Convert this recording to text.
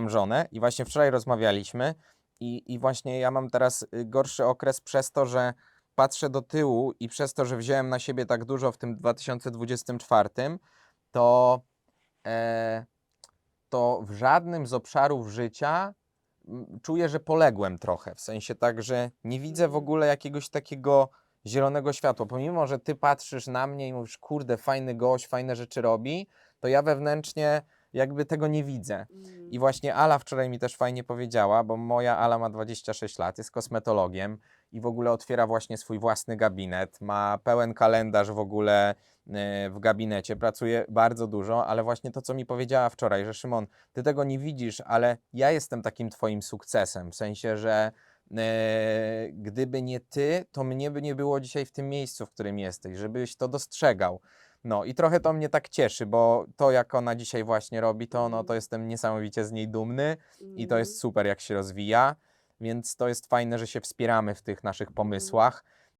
mam żonę i właśnie wczoraj rozmawialiśmy i, i właśnie ja mam teraz y, gorszy okres przez to, że patrzę do tyłu i przez to, że wziąłem na siebie tak dużo w tym 2024, to, e, to w żadnym z obszarów życia czuję, że poległem trochę. W sensie tak, że nie widzę w ogóle jakiegoś takiego zielonego światła. Pomimo, że ty patrzysz na mnie i mówisz, kurde, fajny gość, fajne rzeczy robi, to ja wewnętrznie jakby tego nie widzę. Mm. I właśnie Ala wczoraj mi też fajnie powiedziała, bo moja Ala ma 26 lat, jest kosmetologiem i w ogóle otwiera właśnie swój własny gabinet, ma pełen kalendarz w ogóle e, w gabinecie, pracuje bardzo dużo, ale właśnie to, co mi powiedziała wczoraj, że Szymon, ty tego nie widzisz, ale ja jestem takim twoim sukcesem, w sensie, że e, gdyby nie ty, to mnie by nie było dzisiaj w tym miejscu, w którym jesteś, żebyś to dostrzegał. No i trochę to mnie tak cieszy, bo to jak ona dzisiaj właśnie robi, to, no, to jestem niesamowicie z niej dumny i to jest super jak się rozwija, więc to jest fajne, że się wspieramy w tych naszych pomysłach.